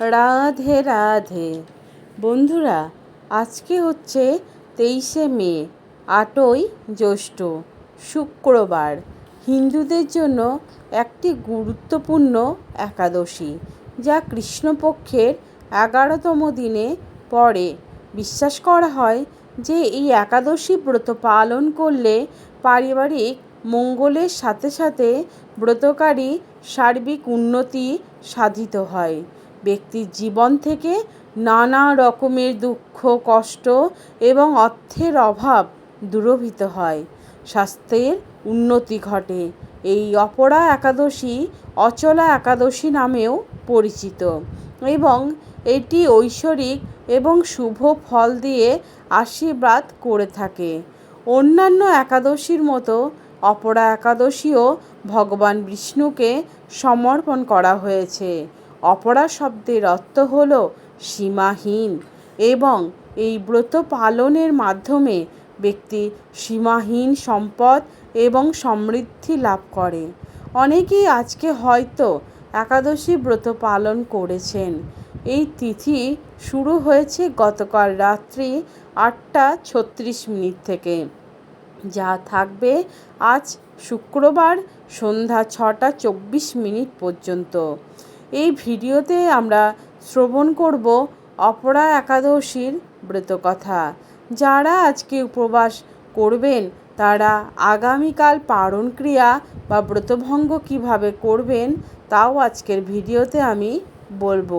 রাধে রাধে। বন্ধুরা, আজকে হচ্ছে তেইশে মে, আটই জ্যৈষ্ঠ, শুক্রবার। হিন্দুদের জন্য একটি গুরুত্বপূর্ণ একাদশী, যা কৃষ্ণপক্ষের এগারোতম দিনে পড়ে। বিশ্বাস করা হয় যে এই একাদশী ব্রত পালন করলে পারিবারিক মঙ্গলের সাথে সাথে ব্রতকারী সার্বিক উন্নতি সাধিত হয়। ব্যক্তির জীবন থেকে নানা রকমের দুঃখ, কষ্ট এবং অর্থের অভাব দূরভূত হয়। স্বাস্থ্যের উন্নতি ঘটে। এই অপরা একাদশী অচলা একাদশী নামেও পরিচিত এবং এটি ঐশ্বরিক এবং শুভ ফল দিয়ে আশীর্বাদ করে থাকে। অন্যান্য একাদশীর মতো অপরা একাদশীও ভগবান বিষ্ণুকে সমর্পণ করা হয়েছে। অপরা শব্দের অর্থ হল সীমাহীন এবং এই ব্রত পালনের মাধ্যমে ব্যক্তি সীমাহীন সম্পদ এবং সমৃদ্ধি লাভ করে। অনেকেই আজকে হয়তো একাদশী ব্রত পালন করেছেন। এই তিথি শুরু হয়েছে গতকাল রাত্রি আটটা ছত্রিশ মিনিট থেকে। যা থাকবে আজ শুক্রবার সন্ধ্যা ছটা চব্বিশ মিনিট পর্যন্ত। এই ভিডিওতে আমরা শ্রবণ করব অপরা একাদশীর ব্রতকথা যারা আজকে উপবাস করবেন, তারা আগামীকাল পারণ ক্রিয়া বা ব্রতভঙ্গ কীভাবে করবেন, তাও আজকের ভিডিওতে আমি বলব।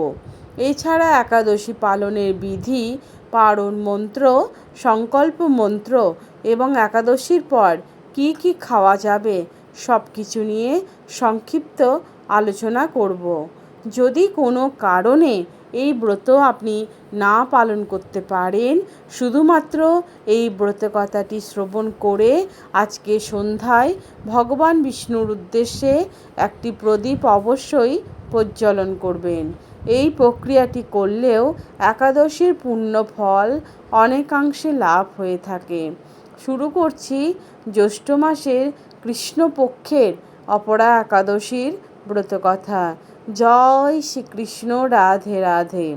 এছাড়া একাদশী পালনের বিধি, পারণ মন্ত্র, সংকল্প মন্ত্র এবং একাদশীর পর কি কি খাওয়া যাবে সব কিছু নিয়ে সংক্ষিপ্ত আলোচনা করব। যদি কোনো কারণে এই ব্রত আপনি না পালন করতে পারেন, শুধুমাত্র এই ব্রতকথাটি শ্রবণ করে আজকে সন্ধ্যায় ভগবান বিষ্ণুর উদ্দেশ্যে একটি প্রদীপ অবশ্যই প্রজ্বলন করবেন। এই প্রক্রিয়াটি করলেও একাদশীর পূর্ণ ফল অনেকাংশে লাভ হয়ে থাকে। শুরু করছি জ্যৈষ্ঠ মাসের কৃষ্ণপক্ষের অপরা একাদশীর ব্রতকথা। জয় শ্রীকৃষ্ণ, রাধে রাধে।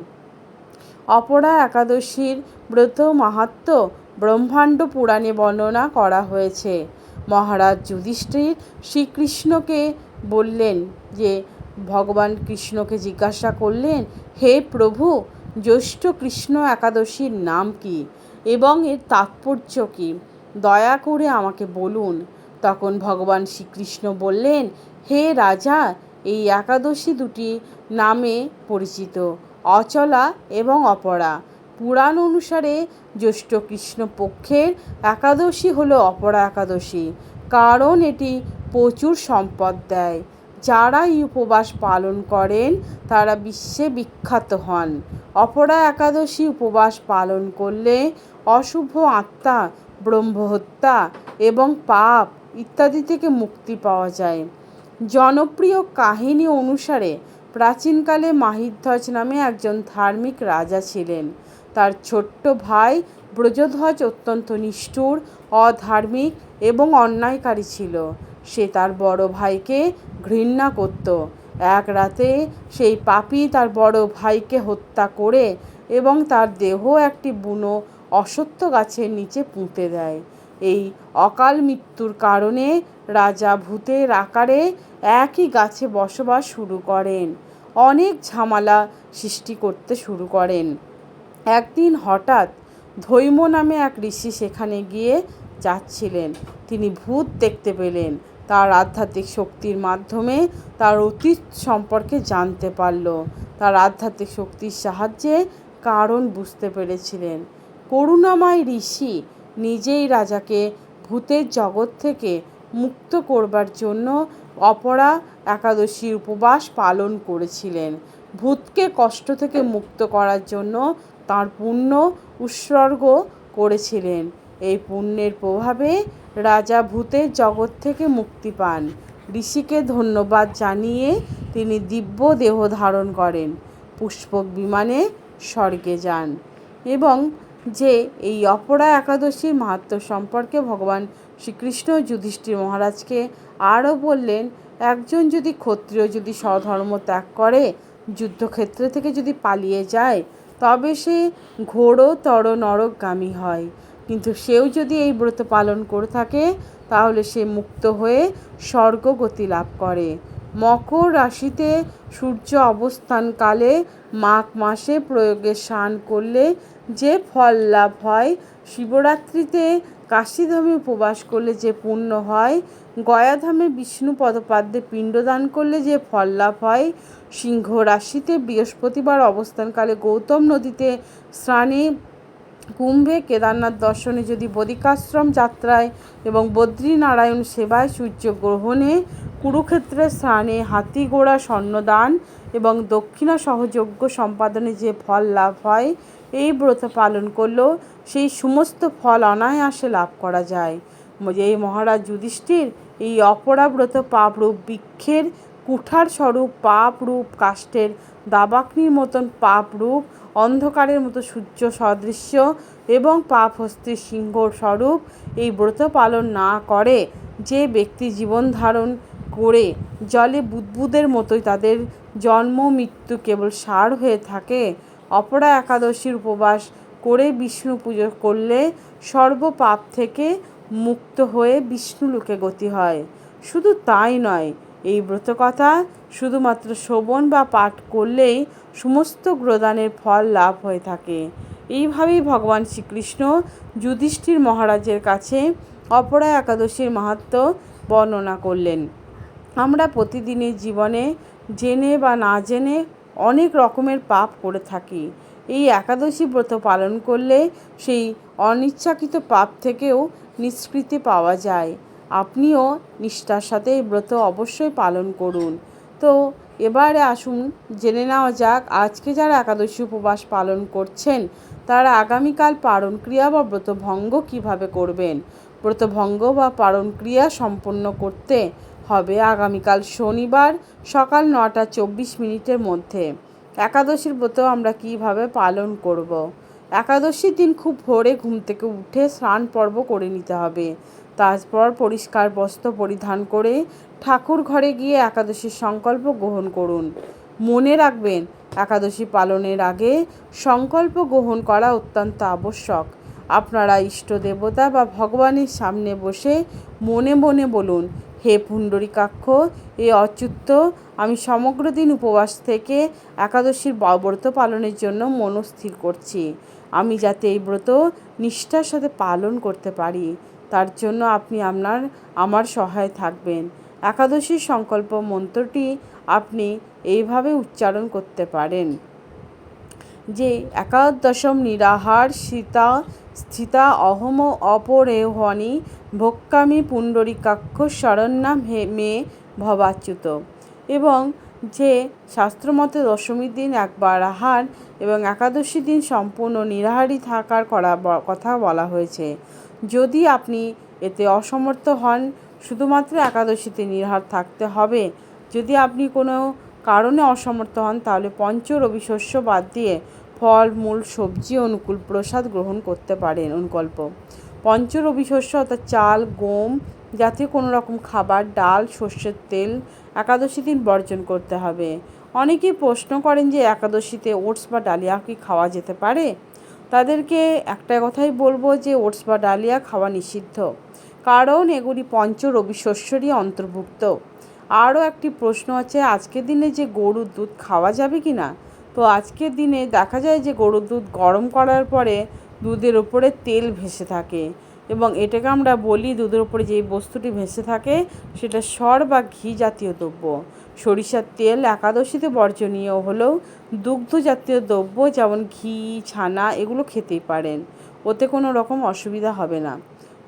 অপরা একাদশীর ব্রত মাহাত্ম ব্রহ্মাণ্ড পুরাণে বর্ণনা করা হয়েছে। মহারাজ যুধিষ্ঠির শ্রীকৃষ্ণকে বললেন যে, ভগবান কৃষ্ণকে জিজ্ঞাসা করলেন, হে প্রভু, জ্যৈষ্ঠ কৃষ্ণ একাদশীর নাম কি এবং এর তাৎপর্য কী? দয়া করে আমাকে বলুন। তখন ভগবান শ্রীকৃষ্ণ বললেন, হে রাজা এই একাদশী দুটি নামে পরিচিত, অচলা এবং অপরা। পুরাণ অনুসারে জ্যৈষ্ঠ কৃষ্ণপক্ষের একাদশী হলো অপরা একাদশী, কারণ এটি প্রচুর সম্পদ দেয়। যারা এই উপবাস পালন করেন, তারা বিশ্বে বিখ্যাত হন। অপরা একাদশী উপবাস পালন করলে অশুভ আত্মা, ব্রহ্মহত্যা এবং পাপ ইত্যাদি থেকে মুক্তি পাওয়া যায়। জনপ্রিয় কাহিনী অনুসারে প্রাচীনকালে মাহিধ্বজ নামে একজন ধার্মিক রাজা ছিলেন। তার ছোট্ট ভাই ব্রজধ্বজ অত্যন্ত নিষ্ঠুর, অধার্মিক এবং অন্যায়কারী ছিল। সে তার বড় ভাইকে ঘৃণা করত। এক রাতে সেই পাপি তার বড় ভাইকে হত্যা করে এবং তার দেহ একটি বুনো অসত্য গাছের নিচে পুঁতে দেয়। এই অকাল মৃত্যুর কারণে রাজা ভূতের আকারে একই গাছে বসবাস শুরু করেন। অনেক ঝামেলা সৃষ্টি করতে শুরু করেন। একদিন হঠাৎ ধৈম নামে এক ঋষি সেখানে গিয়ে যাচ্ছিলেন। তিনি ভূত দেখতে পেলেন। তার আধ্যাত্মিক শক্তির মাধ্যমে তার অতীত সম্পর্কে জানতে পারল। তার আধ্যাত্মিক শক্তির সাহায্যে কারণ বুঝতে পেরেছিলেন। করুণাময় ঋষি নিজেই রাজাকে ভূতের জগৎ থেকে মুক্ত করবার জন্য অপরা একাদশীর উপবাস পালন করেছিলেন। ভূতকে কষ্ট থেকে মুক্ত করার জন্য তার পুণ্য উৎসর্গ করেছিলেন। এই পুণ্যের প্রভাবে রাজা ভূতের জগৎ থেকে মুক্তি পান। ঋষিকে ধন্যবাদ জানিয়ে তিনি দিব্য দেহ ধারণ করেন। পুষ্পক বিমানে স্বর্গে যান। এবং যে এই অপরা একাদশীর মাহাত্ম সম্পর্কে ভগবান শ্রীকৃষ্ণ যুধিষ্ঠির মহারাজকে আরও বললেন, একজন যদি ক্ষত্রিয় যদি স্বধর্ম ত্যাগ করে, যুদ্ধক্ষেত্র থেকে যদি পালিয়ে যায়, তবে সে ঘোরতর নরকগামী হয়। কিন্তু সেও যদি এই ব্রত পালন করে থাকে, তাহলে সে মুক্ত হয়ে স্বর্গগতি লাভ করে। মকর রাশিতে সূর্য অবস্থানকালে মাঘ মাসে প্রয়োগে স্নান করলে যে ফল লাভ হয়, শিবরাত্রিতে কাশীধামে উপবাস করলে যে পুণ্য হয়, গয়াধামে বিষ্ণু পদপাদ্যে পিণ্ডদান করলে যে ফল লাভ হয়, সিংহ রাশিতে বৃহস্পতিবার অবস্থানকালে গৌতম নদীতে স্নানে কুম্ভে কেদারনাথ দর্শনে যদি বদিকাশ্রম যাত্রায় এবং বদ্রীনারায়ণ সেবায় সূর্য গ্রহণে কুরুক্ষেত্রে স্নানে হাতি ঘোড়া স্বর্ণদান এবং দক্ষিণা সহযোগ্য সম্পাদনে যে ফল লাভ হয়, এই ব্রত পালন করলেও সেই সমস্ত ফল অনায়াসে লাভ করা যায়। এই মহারাজ যুধিষ্ঠির এই অপরাব্রত পাপরূপ বৃক্ষের কুঠার স্বরূপ পাপ রূপ কাষ্ঠের দাবাগ্নির মতন পাপ রূপ অন্ধকারের মতো সূর্য সদৃশ্য এবং পাপ হস্তির সিংহ স্বরূপ এই ব্রত পালন না করে, যে ব্যক্তি জীবন ধারণ করে জলে বুদবুদের মতোই তাদের জন্ম, মৃত্যু কেবল সার হয়ে থাকে, অপরা একাদশীর উপবাস করে বিষ্ণু পুজো করলে সর্বপাপ থেকে মুক্ত হয়ে বিষ্ণুলোকে গতি হয়। শুধু তাই নয়, এই ব্রতকথা শুধুমাত্র শ্রবণ বা পাঠ করলেই সমস্ত গ্রদানের ফল লাভ হয়ে থাকে। এইভাবেই ভগবান শ্রীকৃষ্ণ যুধিষ্ঠির মহারাজের কাছে অপরা একাদশীর মাহাত্ম বর্ণনা করলেন। আমরা প্রতিদিনের জীবনে জেনে বা না জেনে অনেক রকমের পাপ করে থাকি। এই একাদশী ব্রত পালন করলে সেই অনিচ্ছাকৃত পাপ থেকেও নিষ্কৃতি পাওয়া যায়। আপনিও নিষ্ঠার সাথে এই ব্রত অবশ্যই পালন করুন। তো এবারে আসুন, জেনে নেওয়া যাক, আজকে যারা একাদশী উপবাস পালন করছেন, তারা আগামীকাল পারণ ক্রিয়া বা ব্রত ভঙ্গ কীভাবে করবেন? ব্রত ভঙ্গ বা পালন ক্রিয়া সম্পন্ন করতে হবে আগামীকাল শনিবার সকাল নটা চব্বিশ মিনিটের মধ্যে। একাদশীর ব্রত আমরা কীভাবে পালন করব। একাদশীর দিন খুব ভোরে ঘুম থেকে উঠে স্নান পর্ব করে নিতে হবে। তারপর পরিষ্কার বস্ত্র পরিধান করে ঠাকুর ঘরে গিয়ে একাদশীর সংকল্প গ্রহণ করুন। মনে রাখবেন, একাদশী পালনের আগে সংকল্প গ্রহণ করা অত্যন্ত আবশ্যক। আপনারা ইষ্ট দেবতা বা ভগবানের সামনে বসে মনে মনে বলুন হে পুণ্ডরিকাক্ষ এ অচ্যুত, আমি সমগ্র দিন উপবাস থেকে একাদশীর ব্রত পালনের জন্য মনস্থির করছি। আমি যাতে এই ব্রত নিষ্ঠার সাথে পালন করতে পারি, তার জন্য আপনি আপনার, আমার সহায় থাকবেন। একাদশীর সংকল্প মন্ত্রটি আপনি এইভাবে উচ্চারণ করতে পারেন। যে একাদশম নিরাহার সীতা, স্থিতা অহম অপরেহনি ভোক্কামি পুণ্ডরিকাক্ষ শরণ্যাম হে মেয়ে ভবাচ্যুত। এবং যে শাস্ত্রমতে দশমীর দিন একবার আহার এবং একাদশী দিন সম্পূর্ণ নিরাহারি থাকার করা কথা বলা হয়েছে। যদি আপনি এতে অসমর্থ হন, শুধুমাত্র একাদশীতে নির্হার থাকতে হবে। যদি আপনি কোনো কারণে অসমর্থ হন, তাহলে পঞ্চ রবি শস্য বাদ দিয়ে ফল, মূল, সবজি, অনুকূল প্রসাদ গ্রহণ করতে পারেন অনুকল্প। পঞ্চ রবি শস্য অর্থাৎ চাল, গম জাতীয় কোনো রকম খাবার, ডাল, সর্ষের তেল একাদশী দিন বর্জন করতে হবে। অনেকেই প্রশ্ন করেন যে একাদশীতে ওটস বা ডালিয়া কি খাওয়া যেতে পারে? তাদেরকে একটা কথাই বলব যে ওটস বা ডালিয়া খাওয়া নিষিদ্ধ। কারণ এগুলি পঞ্চ রবি শস্যরই অন্তর্ভুক্ত। আরও একটি প্রশ্ন আছে, আজকের দিনে যে গরুর দুধ খাওয়া যাবে কি না তো আজকের দিনে দেখা যায় যে গরুর দুধ গরম করার পরে দুধের ওপরে তেল ভেসে থাকে। এবং এটাকে আমরা বলি দুধের উপরে যেই বস্তুটি ভেসে থাকে, সেটা সর বা ঘি জাতীয় দ্রব্য। সরিষার তেল একাদশীতে বর্জনীয় হলেও দুগ্ধ জাতীয় দ্রব্য যেমন ঘি, ছানা, এগুলো খেতেই পারেন। ওতে কোনো রকম অসুবিধা হবে না।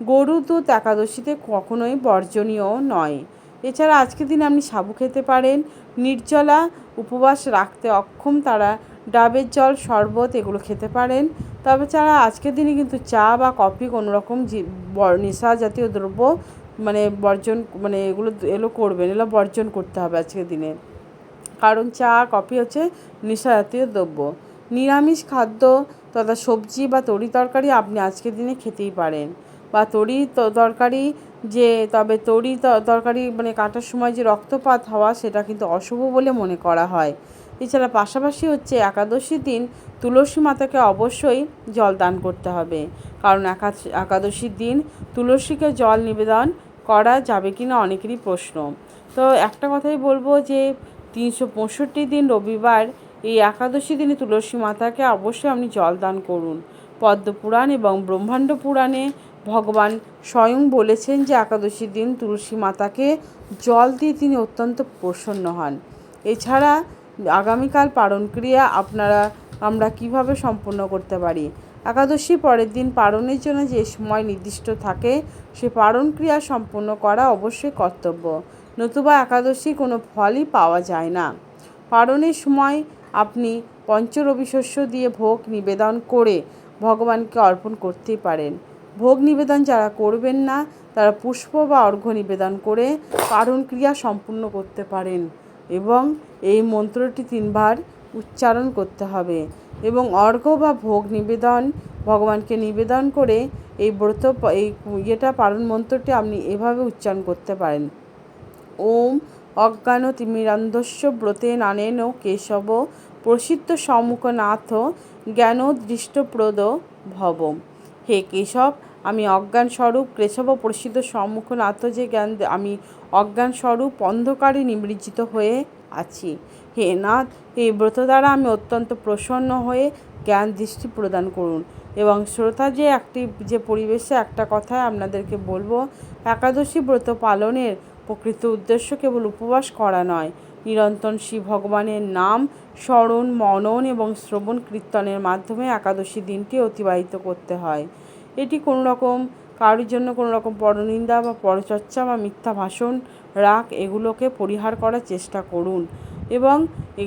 গরু দুধ একাদশীতে কখনোই বর্জনীয় নয়। এছাড়া আজকের দিনে আপনি সাবু খেতে পারেন। নির্জলা উপবাস রাখতে অক্ষম তারা ডাবের জল শরবত এগুলো খেতে পারেন। তবে ছাড়া আজকের দিনে কিন্তু চা বা কফি কোনো রকম নেশা জাতীয় দ্রব্য মানে বর্জন মানে এগুলো এগুলো করবেন, এগুলো বর্জন করতে হবে আজকের দিনে। কারণ চা, কফি হচ্ছে নেশা জাতীয় দ্রব্য। নিরামিষ খাদ্য তথা সবজি বা তরি তরকারি আপনি আজকের দিনে খেতেই পারেন। বা তরি তরকারি যে, তবে তরি তরকারি মানে কাটার সময় যে রক্তপাত হওয়া সেটা কিন্তু অশুভ বলে মনে করা হয়। এছাড়া পাশাপাশি হচ্ছে একাদশীর দিন তুলসী মাতাকে অবশ্যই জল দান করতে হবে। কারণ একাদশী একাদশীর দিন তুলসীকে জল নিবেদন করা যাবে কি না অনেকেরই প্রশ্ন। তো একটা কথাই বলব যে তিনশো পঁয়ষট্টি দিন রবিবার এই একাদশী দিনে তুলসী মাতাকে অবশ্যই আপনি জল দান করুন। পদ্মপুরাণ এবং ব্রহ্মাণ্ড পুরাণে ভগবান স্বয়ং বলেছেন যে একাদশীর দিন তুলসী মাতাকে জল দিয়ে তিনি অত্যন্ত প্রসন্ন হন। এছাড়া আগামীকাল পালন ক্রিয়া আপনারা, আমরা কীভাবে সম্পূর্ণ করতে পারি? একাদশী পরের দিন পারণের জন্য যে সময় নির্দিষ্ট থাকে, সে পালন ক্রিয়া সম্পূর্ণ করা অবশ্যই কর্তব্য। নতুবা একাদশী কোনো ফলই পাওয়া যায় না। পারণের সময় আপনি পঞ্চরবি শস্য দিয়ে ভোগ নিবেদন করে ভগবানকে অর্পণ করতেই পারেন। ভোগ নিবেদন যারা করবেন না, তারা পুষ্প বা অর্ঘ্য নিবেদন করে পারণ ক্রিয়া সম্পূর্ণ করতে পারেন। এবং এই মন্ত্রটি তিনবার উচ্চারণ করতে হবে এবং অর্ঘ্য বা ভোগ নিবেদন, ভগবানকে নিবেদন করে এই ব্রত এই ইয়েটা পালন মন্ত্রটি আপনি এভাবে উচ্চারণ করতে পারেন। ওম অজ্ঞান তিমিরান্ধস্য ব্রতে নানেন কেশব প্রসিদ্ধ সম্মুখনাথ জ্ঞান দৃষ্টপ্রদ ভব। হে কেশব আমি অজ্ঞান স্বরূপ কেশব প্রসিদ্ধ সম্মুখনাথ যে জ্ঞান আমি অজ্ঞান স্বরূপ অন্ধকারে নিমৃজিত হয়ে আছি। হে নাথ, এই ব্রত দ্বারা আমি অত্যন্ত প্রসন্ন হয়ে জ্ঞান দৃষ্টি প্রদান করুন এবং শ্রোতা যে একটি, যে পরিবেশে একটা কথায় আপনাদেরকে বলব, একাদশী ব্রত পালনের প্রকৃত উদ্দেশ্য কেবল উপবাস করা নয়। নিরন্তর শ্রী ভগবানের নাম, স্মরণ, মনন এবং শ্রবণ কীর্তনের মাধ্যমে একাদশী দিনটি অতিবাহিত করতে হয়। এটি কোনো রকম কারোর জন্য কোনো রকম পরনিন্দা বা পরচর্চা বা মিথ্যা ভাষণ, রাগ এগুলোকে পরিহার করার চেষ্টা করুন। এবং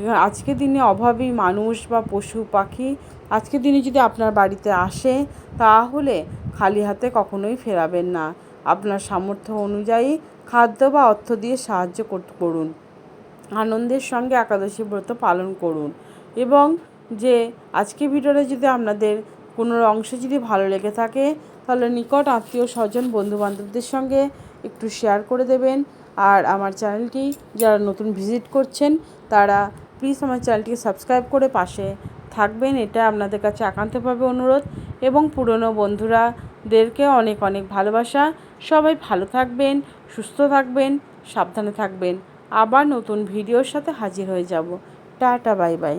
আজকের দিনে অভাবী মানুষ বা পশু পাখি আজকের দিনে যদি আপনার বাড়িতে আসে, তাহলে খালি হাতে কখনোই ফেরাবেন না। আপনার সামর্থ্য অনুযায়ী খাদ্য বা অর্থ দিয়ে সাহায্য করুন। আনন্দের সঙ্গে একাদশী ব্রত পালন করুন। এবং যে, আজকে ভিডিওটা যদি আপনাদের কোনো অংশ যদি ভালো লেগে থাকে, তাহলে নিকট আত্মীয় স্বজন, বন্ধুবান্ধবদের সঙ্গে একটু শেয়ার করে দেবেন। আর আমার চ্যানেলটি যারা নতুন ভিজিট করছেন, তারা প্লিজ আমার চ্যানেলটিকে সাবস্ক্রাইব করে পাশে থাকবেন। এটা আপনাদের কাছে একান্তভাবে অনুরোধ। এবং পুরনো বন্ধুরাদেরকে অনেক অনেক ভালোবাসা। সবাই ভালো থাকবেন, সুস্থ থাকবেন, সাবধানে থাকবেন। আবার নতুন ভিডিওর সাথে হাজির হয়ে যাব। Tata bye bye